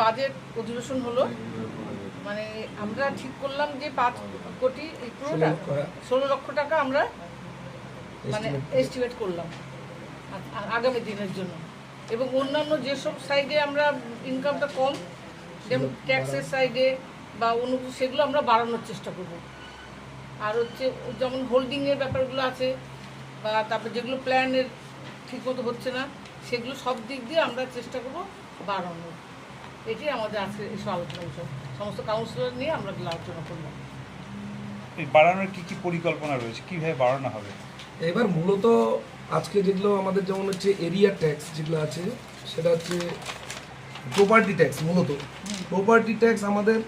Budget অধিবেশন হলো মানে আমরা ঠিক করলাম যে পাঁচ কোটি পুরোটা ষোলো লক্ষ টাকা আমরা মানে এস্টিমেট করলাম আগামী দিনের জন্য। এবং অন্যান্য যেসব সাইডে আমরা ইনকামটা কম যেমন ট্যাক্সের সাইডে বা অন্য সেগুলো আমরা বাড়ানোর চেষ্টা করব। আর হচ্ছে যেমন হোল্ডিংয়ের ব্যাপারগুলো আছে বা তারপর যেগুলো প্ল্যানের ঠিকমতো হচ্ছে না সেগুলো সব দিক দিয়ে আমরা চেষ্টা করব বাড়ানোর। এটাই আমাদের আজকে এসব আলোচনা বিষয়। সমস্ত কাউন্সিলর নিয়ে আমরা এগুলো আলোচনা করলাম এই বাড়ানোর কি কি পরিকল্পনা রয়েছে? কীভাবে বাড়ানো হবে? এবার মূলত আজকে যেগুলো আমাদের যেমন হচ্ছে এরিয়া ট্যাক্স যেগুলো আছে সেটা হচ্ছে প্রপার্টি ট্যাক্স মূলত। প্রপার্টি ট্যাক্স আমাদের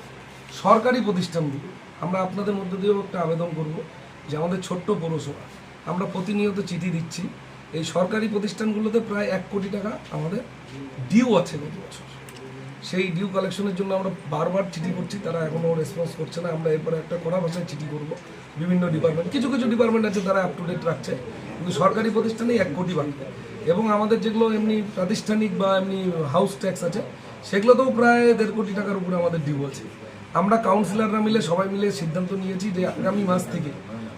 সরকারি প্রতিষ্ঠানগুলো। আমরা আপনাদের মধ্যে দিয়েও একটা আবেদন করব যে আমাদের ছোট্ট পৌরসভা। আমরা প্রতিনিয়ত চিঠি দিচ্ছি। এই সরকারি প্রতিষ্ঠানগুলোতে প্রায় এক কোটি টাকা আমাদের ডিউ আছে গত বছর। সেই ডিউ কালেকশনের জন্য আমরা বারবার চিঠি করছি, তারা এখনও রেসপন্স করছে না। আমরা এরপরে একটা কড়া ভাষায় চিঠি করব। বিভিন্ন ডিপার্টমেন্ট কিছু কিছু ডিপার্টমেন্ট আছে তারা আপ টু ডেট রাখছে, কিন্তু সরকারি প্রতিষ্ঠানেই এক কোটি বাকি। এবং আমাদের যেগুলো এমনি প্রাতিষ্ঠানিক বা এমনি হাউস ট্যাক্স আছে, সেগুলোতেও প্রায় দেড় কোটি টাকার উপরে আমাদের ডিউ আছে। আমরা কাউন্সিলররা মিলে, সবাই মিলে সিদ্ধান্ত নিয়েছি যে আগামী মাস থেকে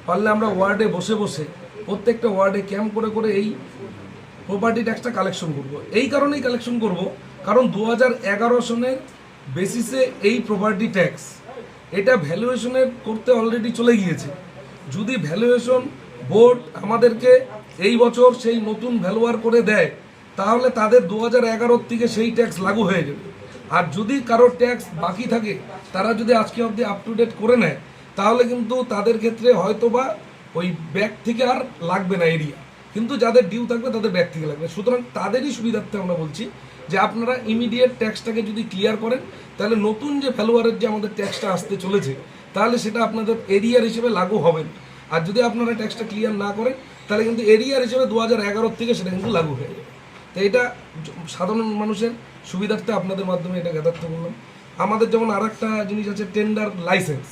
পারলে আমরা ওয়ার্ডে বসে বসে প্রত্যেকটা ওয়ার্ডে ক্যাম্প করে করে এই প্রপার্টি ট্যাক্সটা কালেকশন করব। এই কারণেই কালেকশন করব কারণ দু হাজার এগারো সনের বেসিসে এই প্রপার্টি ট্যাক্স এটা ভ্যালুয়েশনের করতে অলরেডি চলে গিয়েছে। যদি ভ্যালুয়েশন বোর্ড আমাদেরকে এই বছর সেই নতুন ভ্যালুয়ার করে দেয়, তাহলে তাদের দু হাজার থেকে সেই ট্যাক্স লাগু হয়ে যাবে। আর যদি কারোর ট্যাক্স বাকি থাকে, তারা যদি আজকে অবধি আপ টু ডেট করে নেয়, তাহলে কিন্তু তাদের ক্ষেত্রে হয়তো বা ওই ব্যাগ থেকে আর লাগবে না এরিয়া কিন্তু যাদের ডিউ থাকবে, তাদের ব্যাগ থেকে লাগবে। সুতরাং তাদেরই সুবিধার্থে আমরা বলছি যে আপনারা ইমিডিয়েট ট্যাক্সটাকে যদি ক্লিয়ার করেন, তাহলে নতুন যে ভ্যালুয়ারের যে আমাদের ট্যাক্সটা আসতে চলেছে, তাহলে সেটা আপনাদের এরিয়ার হিসেবে লাগু হবে। না আর যদি আপনারা ট্যাক্সটা ক্লিয়ার না করেন, তাহলে কিন্তু এরিয়ার হিসেবে দু হাজার থেকে সেটা কিন্তু লাগু হয়ে যাবে। তো এটা সাধারণ মানুষের সুবিধার্থে আপনাদের মাধ্যমে এটা জ্ঞাতার্থ করলাম। আমাদের যেমন আর একটা জিনিস আছে টেন্ডার লাইসেন্স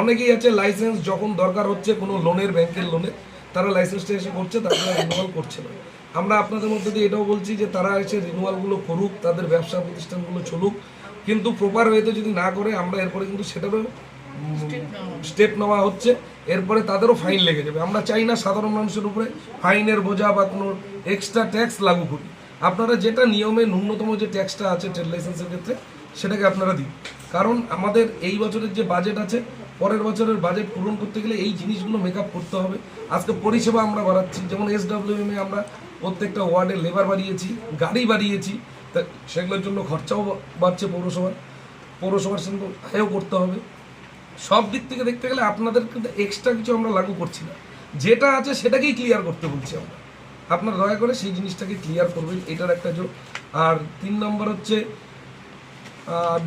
অনেকেই আছে লাইসেন্স যখন দরকার হচ্ছে কোনো লোনের ব্যাংকের লোনে তারা লাইসেন্সটা এসে করছে তারা রিনুয়াল করছে না। আমরা আপনাদের মধ্যে দিয়ে এটাও বলছি যে তারা এসে রিনুয়ালগুলো করুক তাদের ব্যবসা প্রতিষ্ঠানগুলো চলুক। কিন্তু প্রপার ওয়েতে যদি না করে আমরা এরপরে কিন্তু সেটারও স্টেপ নেওয়া হচ্ছে। এরপরে তাদেরও ফাইন লেগে যাবে। আমরা চাই না সাধারণ মানুষের উপরে ফাইনের বোঝা বা কোনো এক্সট্রা ট্যাক্স লাগু করি আপনারা যেটা নিয়মে ন্যূনতম যে ট্যাক্সটা আছে ট্রেড লাইসেন্সের ক্ষেত্রে সেটাকে আপনারা দিন। কারণ আমাদের এই বছরের যে বাজেট আছে পরের বছরের বাজেট পূরণ করতে গেলে এই জিনিসগুলো মেকআপ করতে হবে। আজকে পরিষেবা আমরা বাড়াচ্ছি, যেমন এস এ আমরা প্রত্যেকটা ওয়ার্ডে লেবার বাড়িয়েছি, গাড়ি বাড়িয়েছি, তা সেগুলোর জন্য খরচাও বাড়ছে পৌরসভার। পৌরসভার সঙ্গে আয়ও করতে হবে। সব দিক থেকে দেখতে গেলে আপনাদের কিন্তু এক্সট্রা কিছু আমরা লাগু করছি না। যেটা আছে সেটাকেই ক্লিয়ার করতে বলছি আমরা। আপনার দয়া করে সেই জিনিসটাকে ক্লিয়ার করবেন, এটার একটা যোগ আর তিন নম্বর হচ্ছে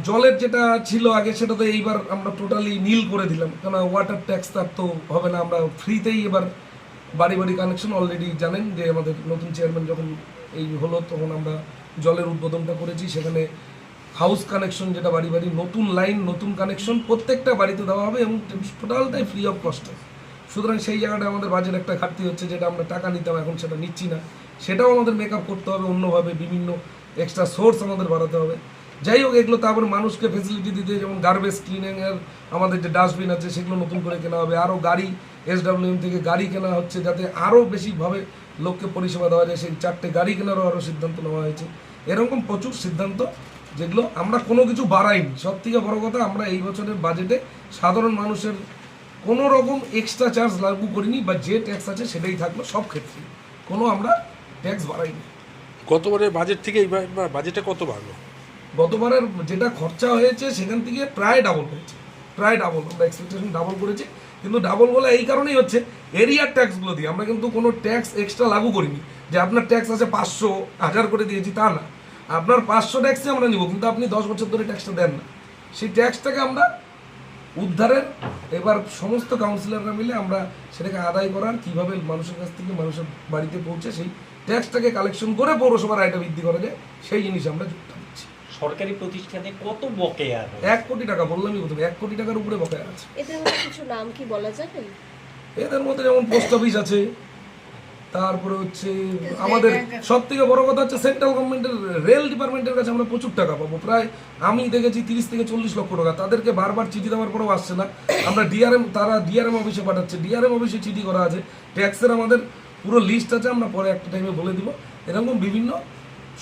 জলের যেটা ছিল আগে, সেটা তো এইবার আমরা টোটালি নীল করে দিলাম। কেন ওয়াটার ট্যাক্স তার তো হবে না। আমরা ফ্রিতেই এবার বাড়ি বাড়ি কানেকশন অলরেডি জানেন যে আমাদের নতুন চেয়ারম্যান যখন এই হলো, তখন আমরা জলের উদ্বোধনটা করেছি। সেখানে হাউস কানেকশন যেটা বাড়ি বাড়ি, নতুন লাইন নতুন কানেকশন প্রত্যেকটা বাড়িতে দেওয়া হবে এবং টোটালটাই ফ্রি অফ কস্টে সুতরাং সেই জায়গাটা আমাদের বাজেট একটা ঘাটতি হচ্ছে, যেটা আমরা টাকা নিতাম, এখন সেটা নিচ্ছি না। সেটাও আমাদের মেকআপ করতে হবে। অন্যভাবে বিভিন্ন এক্সট্রা সোর্স আমাদের বাড়াতে হবে। যাই হোক, এগুলো তারপর মানুষকে ফেসিলিটি দিতে যেমন গার্বেজ ক্লিনিংয়ের আমাদের যে ডাস্টবিন আছে, সেগুলো নতুন করে কেনা হবে। আরও গাড়ি এসডাব্লিউএম থেকে গাড়ি কেনা হচ্ছে, যাতে আরও বেশিভাবে লোককে পরিষেবা দেওয়া যায়। সেই চারটে গাড়ি কেনারও আরও সিদ্ধান্ত নেওয়া হয়েছে। এরকম প্রচুর সিদ্ধান্ত, যেগুলো আমরা কোনো কিছু বাড়াইনি। সব থেকে বড় কথা, আমরা এই বছরের বাজেটে সাধারণ মানুষের কোনো রকম এক্সট্রা চার্জ লাগু করিনি, বা যে ট্যাক্স আছে সেটাই থাকল সব ক্ষেত্রে কোনো আমরা ট্যাক্স বাড়াইনি। গতবারের বাজেট থেকে এইবার বাজেটে কত বাড়লো? গতবারের যেটা খরচা হয়েছে, সেখান থেকে প্রায় ডাবল হয়েছে। প্রায় ডাবল আমরা এক্সপেকটেশন ডাবল করেছি। কিন্তু ডাবল বলে এই কারণেই হচ্ছে এরিয়ার ট্যাক্সগুলো দিয়ে। আমরা কিন্তু কোনো ট্যাক্স এক্সট্রা লাগু করিনি। যে আপনার ট্যাক্স আছে পাঁচশো, হাজার করে দিয়েছি, তা না। আপনার পাঁচশো ট্যাক্সই আমরা নিব, কিন্তু আপনি দশ বছর ধরে ট্যাক্সটা দেন না। সেই ট্যাক্সটাকে আমরা উদ্ধারের, এবার সমস্ত কাউন্সিলররা মিলে আমরা সেটাকে আদায় করার, কীভাবে মানুষের কাছ থেকে মানুষের বাড়িতে পৌঁছে সেই ট্যাক্সটাকে কালেকশন করে পৌরসভার আয়টা বৃদ্ধি করা যায়, সেই জিনিস আমরা যুক্ত। সরকারি প্রতিষ্ঠানে কত বকেয়া রয়েছে? এক কোটি টাকা বললামই প্রথমে এক কোটি টাকার উপরে বকেয়া আছে। এদের মধ্যে কিছু নাম কি বলা যাবে? এদের মধ্যে যেমন পোস্ট অফিস আছে তারপরে হচ্ছে আমাদের সব থেকে বড় কথা হচ্ছে সেন্ট্রাল গভর্নমেন্টের রেল ডিপার্টমেন্টের কাছে আমরা প্রচুর টাকা পাবো। প্রায় আমি দেখেছি তিরিশ থেকে চল্লিশ লক্ষ টাকা। তাদেরকে বারবার চিঠি দেওয়ার পরেও আসছে না। আমরা ডিআরএম তারা ডিআরএম অফিসে পাঠাচ্ছে। ডিআরএম অফিসে চিঠি করা আছে। ট্যাক্সের আমাদের পুরো লিস্ট আছে আমরা পরে একটা টাইমে বলে দিব। এরকম বিভিন্ন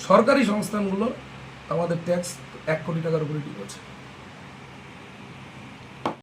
সরকারি সংস্থানগুলো আমাদের ট্যাক্স এক কোটি টাকার উপরে ডিউ আছে।